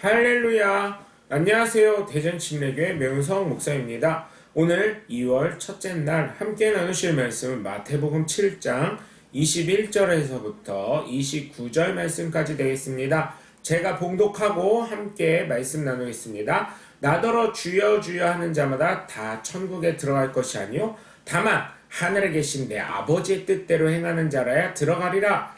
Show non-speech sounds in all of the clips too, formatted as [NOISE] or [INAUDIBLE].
할렐루야. 안녕하세요. 대전 침례교회 명성 목사입니다. 오늘 2월 첫째 날 함께 나누실 말씀은 마태복음 7장 21절에서부터 29절 말씀까지 되겠습니다. 제가 봉독하고 함께 말씀 나누겠습니다. 나더러 주여 주여 하는 자마다 다 천국에 들어갈 것이 아니요 다만 하늘에 계신 내 아버지의 뜻대로 행하는 자라야 들어가리라.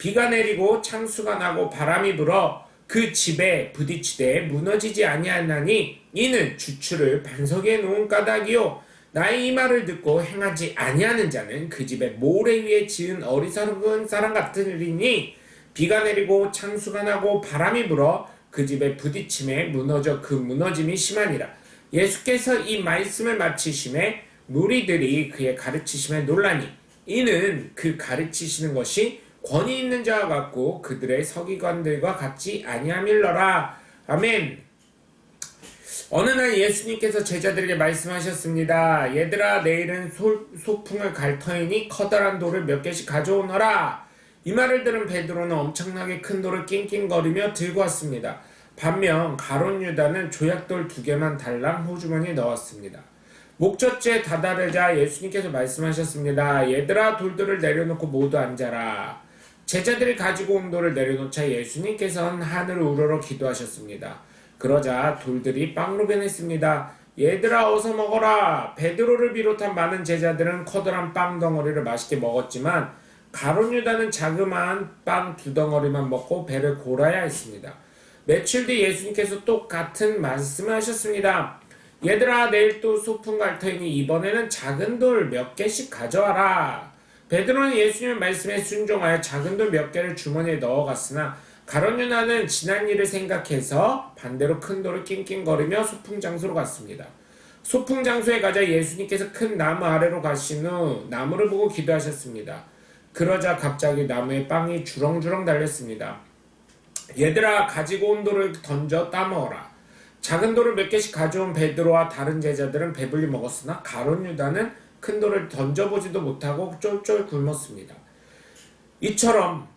비가 내리고 창수가 나고 바람이 불어 그 집에 부딪히되 무너지지 아니하나니 이는 주추를 반석에 놓은 까닭이요. 나의 이 말을 듣고 행하지 아니하는 자는 그 집에 모래 위에 지은 어리석은 사람 같으리니 비가 내리고 창수가 나고 바람이 불어 그 집에 부딪힘에 무너져 그 무너짐이 심하니라. 예수께서 이 말씀을 마치심에 무리들이 그의 가르치심에 놀라니 이는 그 가르치시는 것이 권위 있는 자와 같고 그들의 서기관들과 같지 아니함일러라. 아멘. 어느 날 예수님께서 제자들에게 말씀하셨습니다. 얘들아 내일은 소, 소풍을 갈 터이니 커다란 돌을 몇 개씩 가져오너라. 이 말을 들은 베드로는 엄청나게 큰 돌을 낑낑거리며 들고 왔습니다. 반면 가론 유다는 조약돌 두 개만 달랑 호주머니에 넣었습니다. 목적지에 다다르자 예수님께서 말씀하셨습니다. 얘들아 돌들을 내려놓고 모두 앉아라. 제자들이 가지고 온 돌을 내려놓자 예수님께서는 하늘을 우러러 기도하셨습니다. 그러자 돌들이 빵로 변했습니다. 얘들아 어서 먹어라. 베드로를 비롯한 많은 제자들은 커다란 빵 덩어리를 맛있게 먹었지만 가론 유다는 자그마한 빵 두 덩어리만 먹고 배를 골아야 했습니다. 며칠 뒤 예수님께서 똑같은 말씀을 하셨습니다. 얘들아 내일 또 소풍 갈 터이니 이번에는 작은 돌 몇 개씩 가져와라. 베드로는 예수님의 말씀에 순종하여 작은 돌몇 개를 주머니에 넣어갔으나 가론 유나는 지난 일을 생각해서 반대로 큰 돌을 낑낑거리며 소풍 장소로 갔습니다. 소풍 장소에 가자 예수님께서 큰 나무 아래로 가신 후 나무를 보고 기도하셨습니다. 그러자 갑자기 나무에 빵이 주렁주렁 달렸습니다. 얘들아 가지고 온 돌을 던져 따먹어라. 작은 돌을 몇 개씩 가져온 베드로와 다른 제자들은 배불리 먹었으나 가론 유다는 큰 돌을 던져보지도 못하고 쫄쫄 굶었습니다. 이처럼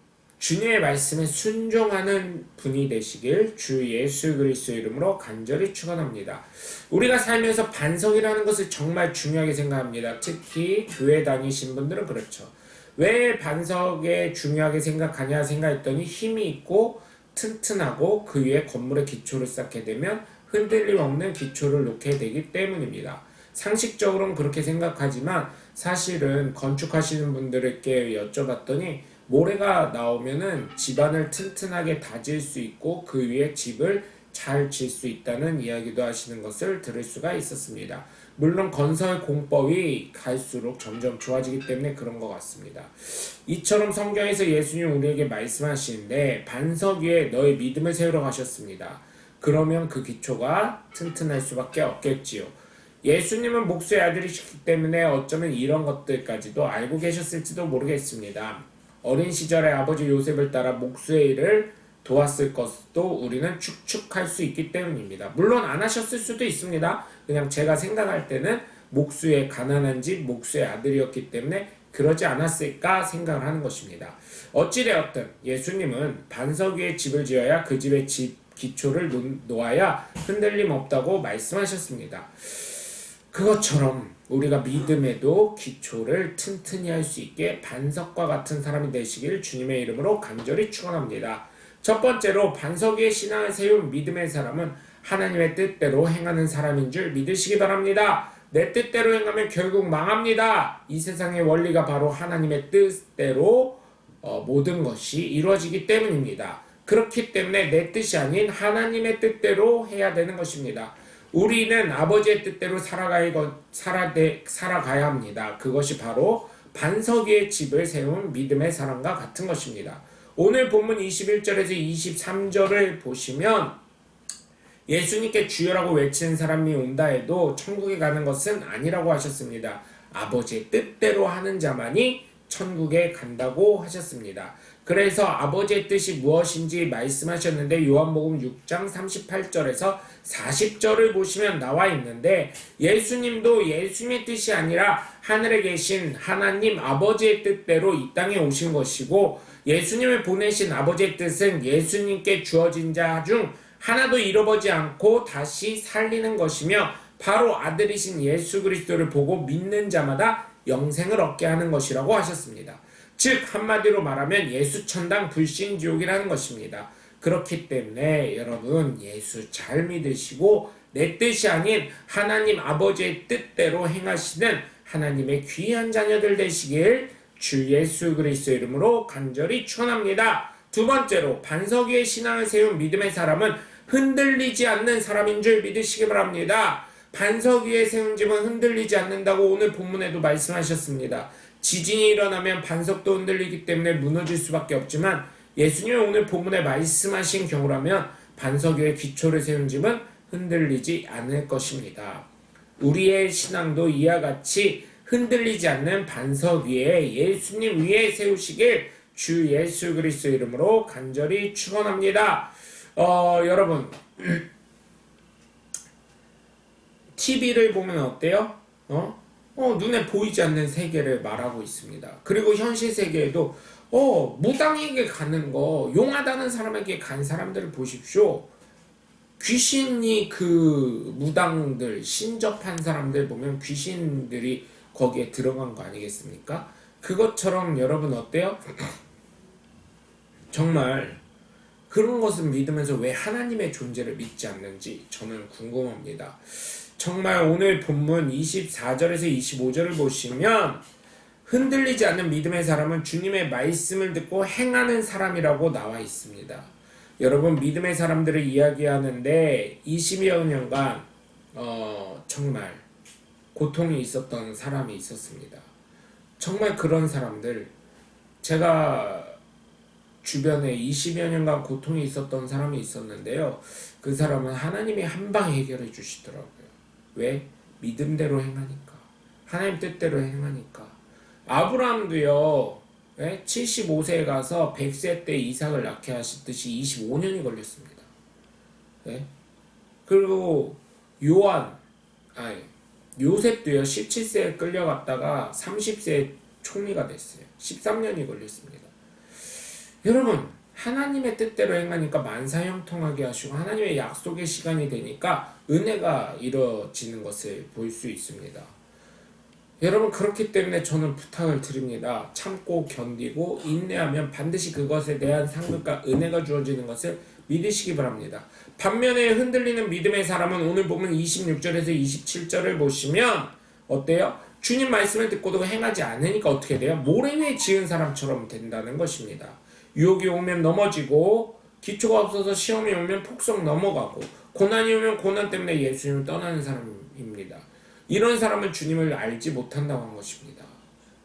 주님의 말씀에 순종하는 분이 되시길 주 예수 그리스도 이름으로 간절히 축원합니다. 우리가 살면서 반석이라는 것을 정말 중요하게 생각합니다. 특히 교회 다니신 분들은 그렇죠. 왜 반석에 중요하게 생각하냐 생각했더니 힘이 있고 튼튼하고 그 위에 건물의 기초를 쌓게 되면 흔들림 없는 기초를 놓게 되기 때문입니다. 상식적으로는 그렇게 생각하지만 사실은 건축하시는 분들에게 여쭤봤더니 모래가 나오면은 집안을 튼튼하게 다질 수 있고 그 위에 집을 잘 질 수 있다는 이야기도 하시는 것을 들을 수가 있었습니다. 물론 건설 공법이 갈수록 점점 좋아지기 때문에 그런 것 같습니다. 이처럼 성경에서 예수님 우리에게 말씀하시는데 반석 위에 너의 믿음을 세우러 가셨습니다. 그러면 그 기초가 튼튼할 수밖에 없겠지요. 예수님은 목수의 아들이시기 때문에 어쩌면 이런 것들까지도 알고 계셨을지도 모르겠습니다. 어린 시절에 아버지 요셉을 따라 목수의 일을 도왔을 것도 우리는 축축할 수 있기 때문입니다. 물론 안 하셨을 수도 있습니다. 그냥 제가 생각할 때는 목수의 가난한 집 목수의 아들이었기 때문에 그러지 않았을까 생각을 하는 것입니다. 어찌되었든 예수님은 반석 위에 집을 지어야 그 집의 집 기초를 놓아야 흔들림 없다고 말씀하셨습니다. 그것처럼 우리가 믿음에도 기초를 튼튼히 할 수 있게 반석과 같은 사람이 되시길 주님의 이름으로 간절히 축원합니다. 첫 번째로 반석 위에 신앙을 세운 믿음의 사람은 하나님의 뜻대로 행하는 사람인 줄 믿으시기 바랍니다. 내 뜻대로 행하면 결국 망합니다. 이 세상의 원리가 바로 하나님의 뜻대로 어, 모든 것이 이루어지기 때문입니다. 그렇기 때문에 내 뜻이 아닌 하나님의 뜻대로 해야 되는 것입니다. 우리는 아버지의 뜻대로 살아가야, 살아가야 합니다. 그것이 바로 반석 위에 집을 세운 믿음의 사람과 같은 것입니다. 오늘 본문 21절에서 23절을 보시면 예수님께 주여라고 외치는 사람이 온다 해도 천국에 가는 것은 아니라고 하셨습니다. 아버지의 뜻대로 하는 자만이 천국에 간다고 하셨습니다. 그래서 아버지의 뜻이 무엇인지 말씀하셨는데 요한복음 6장 38절에서 40절을 보시면 나와 있는데 예수님도 예수님의 뜻이 아니라 하늘에 계신 하나님 아버지의 뜻대로 이 땅에 오신 것이고 예수님을 보내신 아버지의 뜻은 예수님께 주어진 자 중 하나도 잃어버지 않고 다시 살리는 것이며 바로 아들이신 예수 그리스도를 보고 믿는 자마다 영생을 얻게 하는 것이라고 하셨습니다. 즉 한마디로 말하면 예수 천당 불신 지옥이라는 것입니다. 그렇기 때문에 여러분 예수 잘 믿으시고 내 뜻이 아닌 하나님 아버지의 뜻대로 행하시는 하나님의 귀한 자녀들 되시길 주 예수 그리스도 이름으로 간절히 축원합니다. 두 번째로 반석 위에 신앙을 세운 믿음의 사람은 흔들리지 않는 사람인 줄 믿으시기 바랍니다. 반석 위에 세운 집은 흔들리지 않는다고 오늘 본문에도 말씀하셨습니다. 지진이 일어나면 반석도 흔들리기 때문에 무너질 수밖에 없지만 예수님이 오늘 본문에 말씀하신 경우라면 반석 위에 기초를 세운 집은 흔들리지 않을 것입니다. 우리의 신앙도 이와 같이 흔들리지 않는 반석 위에 예수님 위에 세우시길 주 예수 그리스도 이름으로 간절히 축원합니다. 어, 여러분 [CLEARS THROAT] TV를 보면 어때요? 어? 어, 눈에 보이지 않는 세계를 말하고 있습니다. 그리고 현실 세계에도 어, 무당에게 가는 거, 용하다는 사람에게 간 사람들을 보십시오. 귀신이 그 무당들, 신접한 사람들 보면 귀신들이 거기에 들어간 거 아니겠습니까? 그것처럼 여러분 어때요? [CLEARS THROAT] 정말 그런 것을 믿으면서 왜 하나님의 존재를 믿지 않는지 저는 궁금합니다. 정말 오늘 본문 24절에서 25절을 보시면 흔들리지 않는 믿음의 사람은 주님의 말씀을 듣고 행하는 사람이라고 나와 있습니다. 여러분 믿음의 사람들을 이야기하는데 20여 년간 어, 정말 고통이 있었던 사람이 있었습니다. 정말 그런 사람들 제가 주변에 20여 년간 고통이 있었던 사람이 있었는데요. 그 사람은 하나님이 한 방 해결해 주시더라고요. 왜? 믿음대로 행하니까. 하나님 뜻대로 행하니까. 아브라함도요. 75세에 가서 100세 때 이삭을 낳게 하셨듯이 25년이 걸렸습니다. 네? 그리고 요한, 아니, 요셉도요, 17세에 끌려갔다가 30세에 총리가 됐어요. 13년이 걸렸습니다. 여러분, 하나님의 뜻대로 행하니까 만사 형통하게 하시고 하나님의 약속의 시간이 되니까 은혜가 이루어지는 것을 볼 수 있습니다. 여러분 그렇기 때문에 저는 부탁을 드립니다. 참고 견디고 인내하면 반드시 그것에 대한 상급과 은혜가 주어지는 것을 믿으시기 바랍니다. 반면에 흔들리는 믿음의 사람은 오늘 보면 26절에서 27절을 보시면 어때요? 주님 말씀을 듣고도 행하지 않으니까 어떻게 돼요? 모래 위에 지은 사람처럼 된다는 것입니다. 유혹이 오면 넘어지고 기초가 없어서 시험이 오면 폭성 넘어가고 고난이 오면 고난 때문에 예수님을 떠나는 사람입니다. 이런 사람은 주님을 알지 못한다고 한 것입니다.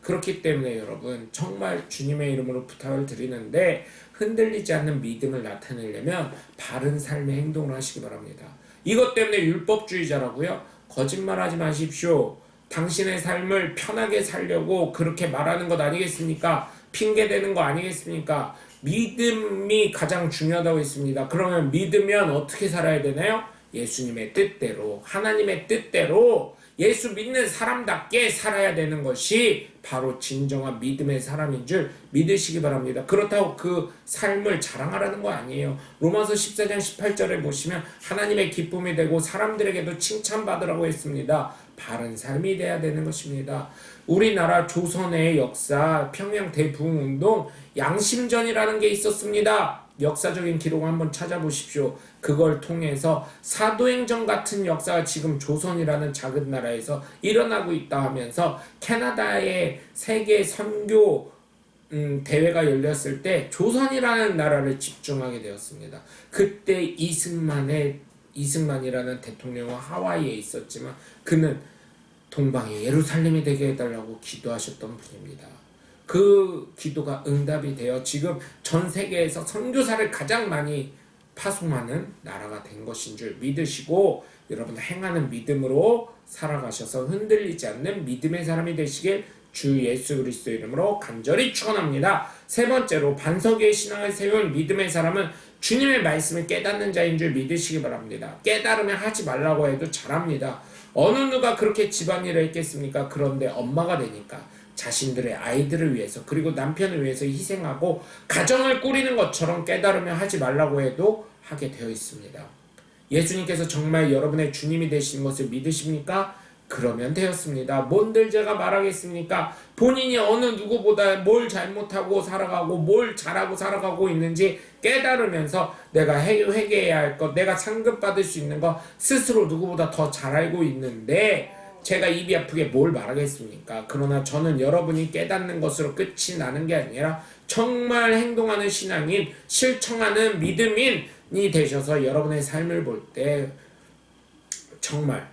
그렇기 때문에 여러분 정말 주님의 이름으로 부탁을 드리는데 흔들리지 않는 믿음을 나타내려면 바른 삶의 행동을 하시기 바랍니다. 이것 때문에 율법주의자라고요? 거짓말하지 마십시오. 당신의 삶을 편하게 살려고 그렇게 말하는 것 아니겠습니까? 핑계 대는 거 아니겠습니까? 믿음이 가장 중요하다고 했습니다. 그러면 믿으면 어떻게 살아야 되나요? 예수님의 뜻대로, 하나님의 뜻대로 예수 믿는 사람답게 살아야 되는 것이 바로 진정한 믿음의 사람인 줄 믿으시기 바랍니다. 그렇다고 그 삶을 자랑하라는 거 아니에요. 로마서 14장 18절에 보시면 하나님의 기쁨이 되고 사람들에게도 칭찬받으라고 했습니다. 바른 삶이 돼야 되는 것입니다. 우리나라 조선의 역사 평양 대부흥 운동 양심전이라는 게 있었습니다. 역사적인 기록 한번 찾아보십시오. 그걸 통해서 사도행전 같은 역사가 지금 조선이라는 작은 나라에서 일어나고 있다 하면서 캐나다의 세계 선교 음, 대회가 열렸을 때 조선이라는 나라를 집중하게 되었습니다. 그때 이승만의 이승만이라는 대통령은 하와이에 있었지만 그는 동방의 예루살렘이 되게 해달라고 기도하셨던 분입니다. 그 기도가 응답이 되어 지금 전 세계에서 선교사를 가장 많이 파송하는 나라가 된 것인 줄 믿으시고 여러분 행하는 믿음으로 살아가셔서 흔들리지 않는 믿음의 사람이 되시길 주 예수 그리스도 이름으로 간절히 축원합니다. 세 번째로 반석의 신앙을 세운 믿음의 사람은 주님의 말씀을 깨닫는 자인 줄 믿으시기 바랍니다. 깨달으면 하지 말라고 해도 잘합니다. 어느 누가 그렇게 집안일을 했겠습니까? 그런데 엄마가 되니까 자신들의 아이들을 위해서 그리고 남편을 위해서 희생하고 가정을 꾸리는 것처럼 깨달으면 하지 말라고 해도 하게 되어 있습니다. 예수님께서 정말 여러분의 주님이 되신 것을 믿으십니까? 그러면 되었습니다. 뭔들 제가 말하겠습니까? 본인이 어느 누구보다 뭘 잘못하고 살아가고 뭘 잘하고 살아가고 있는지 깨달으면서 내가 회- 회개해야 할 것, 내가 상급받을 수 있는 것 스스로 누구보다 더 잘 알고 있는데 제가 입이 아프게 뭘 말하겠습니까? 그러나 저는 여러분이 깨닫는 것으로 끝이 나는 게 아니라 정말 행동하는 신앙인, 실천하는 믿음인이 되셔서 여러분의 삶을 볼 때 정말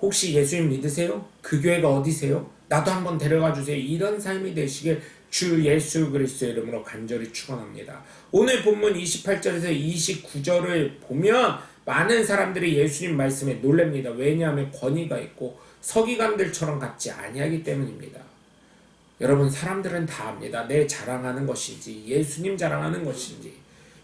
혹시 예수님 믿으세요? 그 교회가 어디세요? 나도 한번 데려가 주세요. 이런 삶이 되시길 주 예수 그리스도 이름으로 간절히 축원합니다. 오늘 본문 28절에서 29절을 보면 많은 사람들이 예수님 말씀에 놀랍니다. 왜냐하면 권위가 있고 서기관들처럼 같지 아니하기 때문입니다. 여러분 사람들은 다 압니다. 내 자랑하는 것인지 예수님 자랑하는 것인지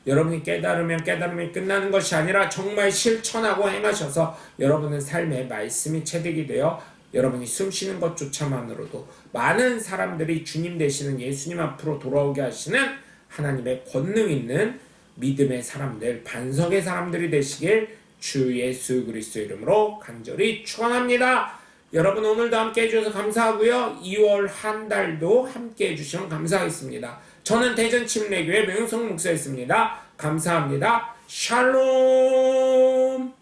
여러분이 깨달으면 깨달음이 끝나는 것이 아니라 정말 실천하고 행하셔서 여러분의 삶에 말씀이 체득이 되어 여러분이 숨 쉬는 것조차만으로도 많은 사람들이 주님 되시는 예수님 앞으로 돌아오게 하시는 하나님의 권능 있는 믿음의 사람들, 반석의 사람들이 되시길 주 예수 그리스도 이름으로 간절히 축원합니다. 여러분 오늘도 함께 해주셔서 감사하고요. 2월 한 달도 함께 해주시면 감사하겠습니다. 저는 대전 침례교회 명성 목사였습니다. 감사합니다. 샬롬